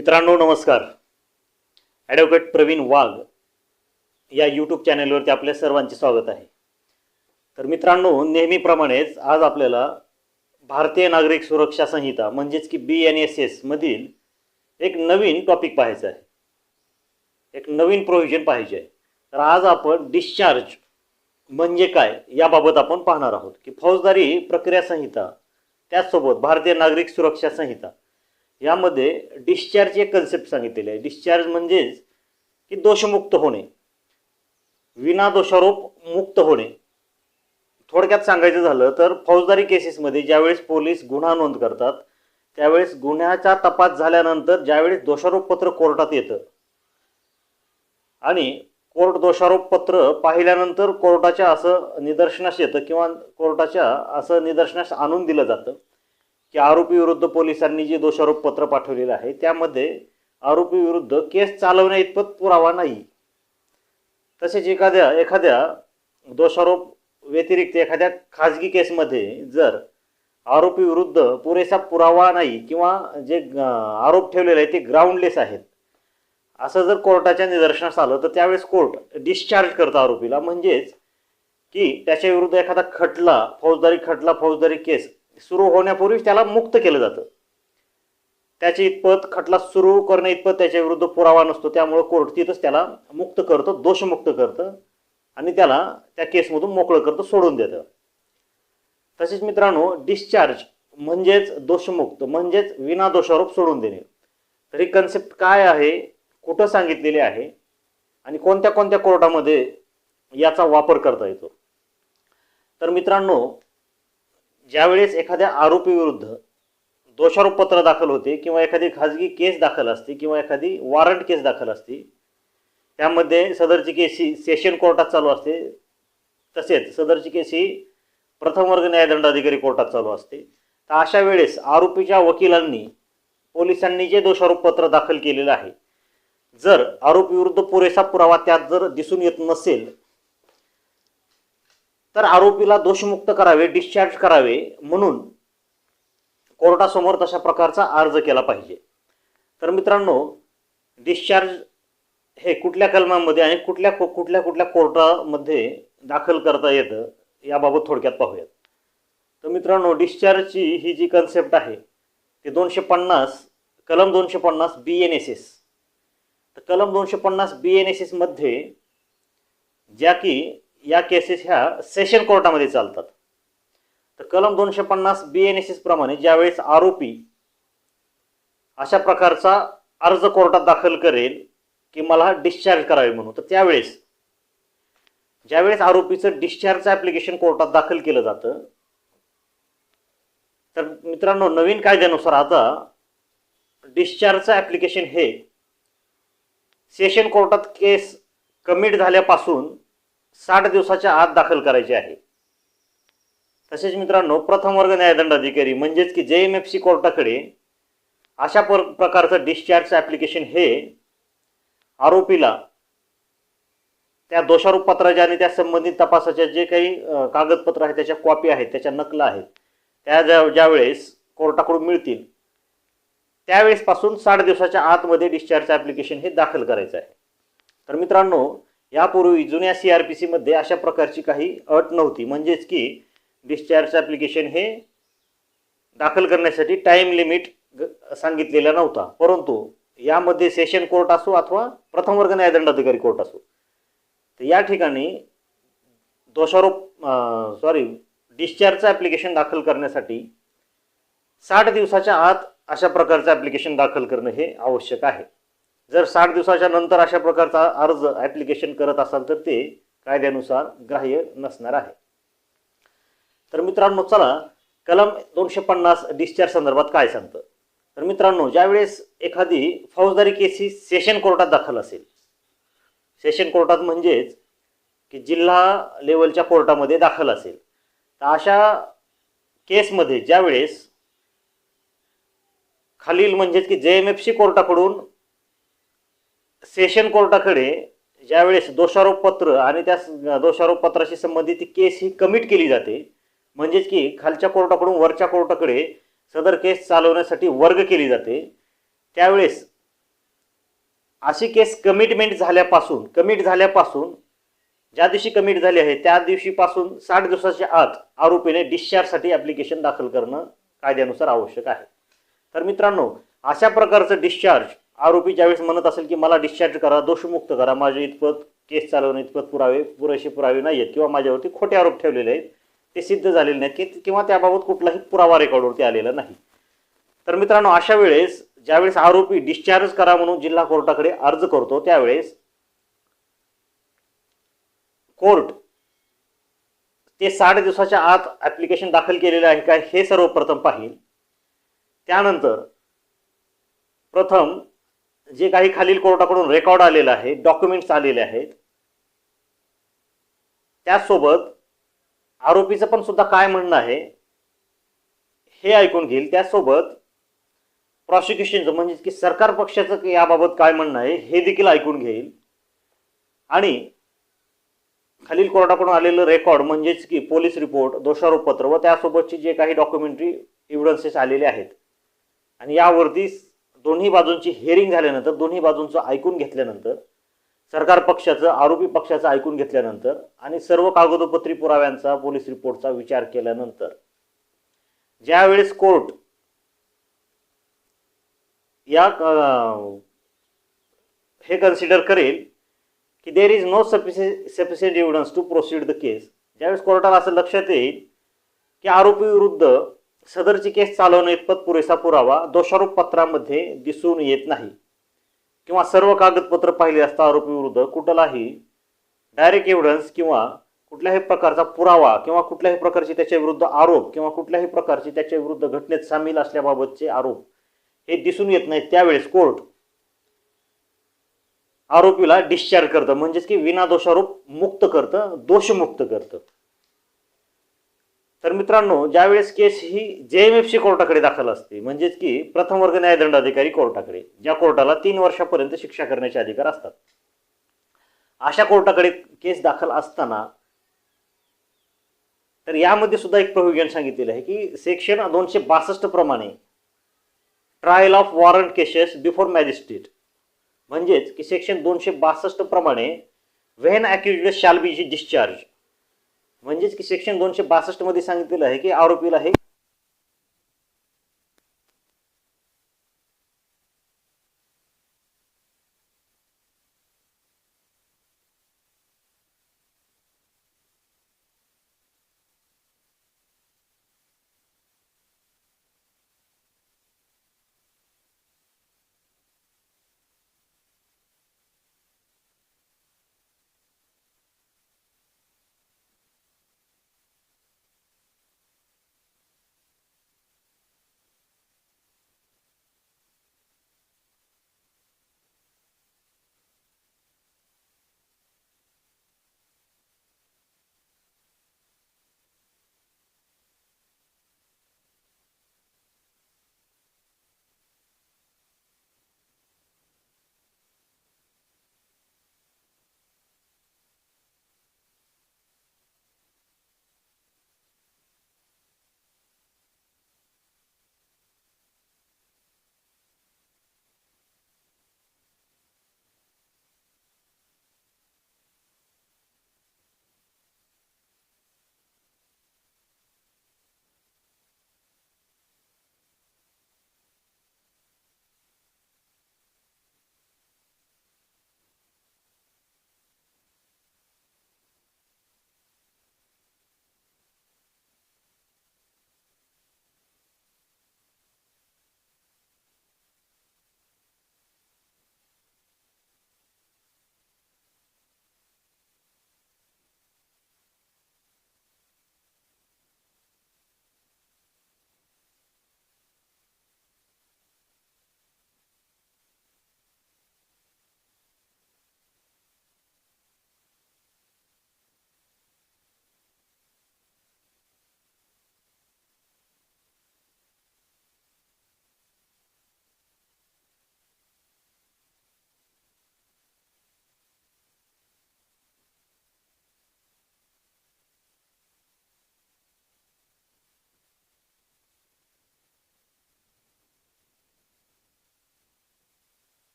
मित्रांनो नमस्कार. ॲडव्होकेट प्रवीण वाघ या यूट्यूब चॅनलवरती आपल्या सर्वांचे स्वागत आहे. तर मित्रांनो नेहमीप्रमाणेच आज आपल्याला भारतीय नागरिक सुरक्षा संहिता म्हणजेच की बी एन एस एस मधील एक नवीन टॉपिक पाहायचं आहे. एक नवीन प्रोव्हिजन पाहिजे आहे. तर आज आपण डिस्चार्ज म्हणजे काय याबाबत आपण पाहणार आहोत. की फौजदारी प्रक्रिया संहिता त्याचसोबत भारतीय नागरिक सुरक्षा संहिता यामध्ये डिस्चार्जची एक कन्सेप्ट सांगितलेली आहे. डिस्चार्ज म्हणजेच की दोषमुक्त होणे. विना दोषारोप मुक्त होणे. थोडक्यात सांगायचं झालं तर फौजदारी केसेसमध्ये ज्यावेळेस पोलीस गुन्हा नोंद करतात त्यावेळेस गुन्ह्याचा तपास झाल्यानंतर ज्यावेळेस दोषारोपपत्र कोर्टात येतं आणि कोर्ट दोषारोपपत्र पाहिल्यानंतर कोर्टाच्या असं निदर्शनास येतं किंवा कोर्टाच्या असं निदर्शनास आणून दिलं जातं. की आरोपी विरुद्ध पोलिसांनी जे दोषारोप पत्र पाठवलेलं आहे त्यामध्ये आरोपी विरुद्ध केस चालवण्या इतपत पुरावा नाही. तसेच एखाद्या एखाद्या दोषारोप व्यतिरिक्त एखाद्या खाजगी केसमध्ये जर आरोपी विरुद्ध पुरेसा पुरावा नाही किंवा जे आरोप ठेवलेले आहे ते ग्राउंडलेस आहेत असं जर कोर्टाच्या निदर्शनास आलं तर त्यावेळेस कोर्ट डिस्चार्ज करतं आरोपीला. म्हणजेच की त्याच्या विरुद्ध एखादा खटला फौजदारी खटला फौजदारी केस सुरू होण्यापूर्वीच त्याला मुक्त केलं जातं. त्याची इतपत खटला सुरू करण्या इतपत त्याच्या विरुद्ध पुरावा नसतो. त्यामुळं कोर्ट तिथंच त्याला मुक्त करतं दोषमुक्त करतं आणि त्याला त्या केसमधून मोकळं करतं सोडून देतं. तसेच मित्रांनो डिस्चार्ज म्हणजेच दोषमुक्त म्हणजेच विना दोषारोप सोडून देणे. तर ही कन्सेप्ट काय आहे? कुठं सांगितलेली आहे? आणि कोणत्या कोणत्या कोर्टामध्ये याचा वापर करता येतो? तर मित्रांनो ज्यावेळेस एखाद्या आरोपीविरुद्ध दोषारोपपत्र दाखल होते किंवा एखादी खाजगी केस दाखल असते किंवा एखादी वॉरंट केस दाखल असते त्यामध्ये सदरची केस ही सेशन कोर्टात चालू असते. तसेच सदरची केस ही प्रथम वर्ग न्यायदंडाधिकारी कोर्टात चालू असते. तर अशा वेळेस आरोपीच्या वकिलांनी पोलिसांनी जे दोषारोपपत्र दाखल केलेलं आहे जर आरोपीविरुद्ध पुरेसा पुरावा त्यात जर दिसून येत नसेल तर आरोपीला दोषमुक्त करावे डिस्चार्ज करावे म्हणून कोर्टासमोर तशा प्रकारचा अर्ज केला पाहिजे. तर मित्रांनो डिस्चार्ज हे कुठल्या कलमामध्ये आणि कुठल्या कुठल्या कुठल्या कोर्टामध्ये दाखल करता येतं याबाबत थोडक्यात पाहूयात. तर मित्रांनो डिस्चार्जची ही जी कन्सेप्ट आहे ती दोनशे पन्नास कलम दोनशे पन्नास बी एन एस एस तर कलम दोनशे पन्नास बी एन एस एसमध्ये ज्या की या केसेस ह्या सेशन कोर्टामध्ये चालतात. तर कलम दोनशे पन्नास बी एन एस एस प्रमाणे ज्यावेळेस आरोपी अशा प्रकारचा अर्ज कोर्टात दाखल करेल की मला डिस्चार्ज करावे म्हणून तर त्यावेळेस ज्यावेळेस आरोपीचं डिस्चार्जचं ॲप्लिकेशन कोर्टात दाखल केलं जातं तर मित्रांनो नवीन कायद्यानुसार आता डिस्चार्जचं ॲप्लिकेशन हे सेशन कोर्टात केस कमिट झाल्यापासून साठ दिवसाच्या आत दाखल करायचे आहे. तसेच मित्रांनो प्रथम वर्ग न्यायदंड अधिकारी म्हणजेच की जे एम एफ सी कोर्टाकडे अशा प्रकारचं डिस्चार्ज ॲप्लिकेशन हे आरोपीला त्या दोषारोप पत्राच्या आणि त्या संबंधित तपासाच्या जे काही कागदपत्र आहेत त्याच्या कॉपी आहेत त्याच्या नकला आहेत त्या ज्या ज्यावेळेस कोर्टाकडून मिळतील त्यावेळेसपासून साठ दिवसाच्या आतमध्ये डिस्चार्ज ॲप्लिकेशन हे दाखल करायचं आहे. तर मित्रांनो यापूर्वी जुन्या सी आर पी सीमध्ये अशा प्रकारची काही अट नव्हती. म्हणजेच की डिस्चार्जचं ॲप्लिकेशन हे दाखल करण्यासाठी टाईम लिमिट ग- सांगितलेला नव्हता. परंतु यामध्ये सेशन कोर्ट असो अथवा प्रथम वर्ग न्यायदंडाधिकारी कोर्ट असो तर या ठिकाणी दोषारोप सॉरी डिस्चार्जचं ॲप्लिकेशन दाखल करण्यासाठी साठ दिवसाच्या आत अशा प्रकारचं ॲप्लिकेशन दाखल करणं हे आवश्यक आहे. जर साठ दिवसाच्या नंतर अशा प्रकारचा अर्ज ॲप्लिकेशन करत असाल तर ते कायद्यानुसार ग्राह्य नसणार आहे. तर मित्रांनो चला कलम दोनशे पन्नास डिस्चार्ज संदर्भात काय सांगतं? तर मित्रांनो ज्यावेळेस एखादी फौजदारी केस ही सेशन कोर्टात दाखल असेल सेशन कोर्टात म्हणजेच की जिल्हा लेवलच्या कोर्टामध्ये दाखल असेल तर अशा केसमध्ये ज्यावेळेस खालील म्हणजेच की जे एम एफ सी कोर्टाकडून सेशन कोर्टाकडे ज्यावेळेस दोषारोपपत्र आणि त्या दोषारोपपत्राशी संबंधित ती केस ही कमिट केली जाते म्हणजेच की खालच्या कोर्टाकडून वरच्या कोर्टाकडे सदर केस चालवण्यासाठी वर्ग केली जाते त्यावेळेस अशी केस कमिटमेंट झाल्यापासून कमिट झाल्यापासून ज्या दिवशी कमिट झाली आहे त्या दिवशीपासून साठ दिवसाच्या आत आरोपीने डिस्चार्जसाठी ॲप्लिकेशन दाखल करणं कायद्यानुसार आवश्यक आहे. तर मित्रांनो अशा प्रकारचं डिस्चार्ज आरोपी ज्यावेळेस म्हणत असेल की मला डिस्चार्ज करा दोषमुक्त करा माझे इतपत केस चालवणे इतपत पुरावे पुरेसे पुरावे नाही आहेत किंवा माझ्यावरती खोटे आरोप ठेवलेले आहेत ते सिद्ध झालेले नाहीत की किंवा त्याबाबत कुठलाही पुरावा रेकॉर्डवरती आलेला नाही. तर मित्रांनो अशा वेळेस ज्यावेळेस आरोपी डिस्चार्ज करा म्हणून जिल्हा कोर्टाकडे अर्ज करतो त्यावेळेस कोर्ट ते साठ दिवसाच्या आत ॲप्लिकेशन दाखल केलेलं आहे का हे सर्वप्रथम पाहिल. त्यानंतर प्रथम जे काही खालील कोर्टाकडून रेकॉर्ड आलेलं आहे डॉक्युमेंट्स आलेले आहेत त्याचसोबत आरोपीचं पण सुद्धा काय म्हणणं आहे हे ऐकून घेईल. त्यासोबत प्रॉसिक्युशनचं म्हणजे की सरकार पक्षाचं याबाबत काय म्हणणं आहे हे देखील ऐकून घेईल. आणि खालील कोर्टाकडून आलेलं रेकॉर्ड म्हणजेच की पोलीस रिपोर्ट दोषारोपपत्र व त्यासोबतचे जे काही डॉक्युमेंटरी एव्हिडन्सेस आलेले आहेत. आणि यावरती दोन्ही बाजूंची हेरिंग झाल्यानंतर दोन्ही बाजूंचं ऐकून घेतल्यानंतर सरकार पक्षाचं आरोपी पक्षाचं ऐकून घेतल्यानंतर आणि सर्व कागदोपत्री पुराव्यांचा पोलीस रिपोर्टचा विचार केल्यानंतर ज्यावेळेस कोर्ट या हे कन्सिडर करेल की there is no sufficient evidence to proceed the case ज्यावेळेस कोर्टाला असं लक्षात येईल की आरोपी विरुद्ध सदरची केस चालवणे इतपत पुरेसा पुरावा दोषारोप पत्रामध्ये दिसून येत नाही. किंवा सर्व कागदपत्र पाहिली असता आरोपी विरुद्ध कुठलाही डायरेक्ट एव्हिडन्स किंवा कुठल्याही प्रकारचा पुरावा किंवा कुठल्याही प्रकारचे त्याच्या विरुद्ध आरोप किंवा कुठल्याही प्रकारचे त्याच्या विरुद्ध घटनेत सामील असल्याबाबतचे आरोप हे दिसून येत नाहीत त्यावेळेस कोर्ट आरोपीला डिस्चार्ज करतं. म्हणजेच की विना दोषारोप मुक्त करतं दोषमुक्त करतं. तर मित्रांनो ज्यावेळेस केस ही जे एम एफ सी कोर्टाकडे दाखल असते म्हणजेच की प्रथम वर्ग न्यायदंडाधिकारी कोर्टाकडे ज्या कोर्टाला तीन वर्षापर्यंत शिक्षा करण्याचे अधिकार असतात. अशा कोर्टाकडे केस दाखल असताना तर यामध्ये सुद्धा एक प्रोव्हिजन सांगितलेलं आहे की सेक्शन दोनशे बासष्ट प्रमाणे trial of warrant cases before magistrate म्हणजेच की सेक्शन दोनशे बासष्ट प्रमाणे Wien accused shall be discharge म्हणजेच की सेक्शन दोनशे बासष्टमध्ये सांगितलेलं आहे की आरोपीला हे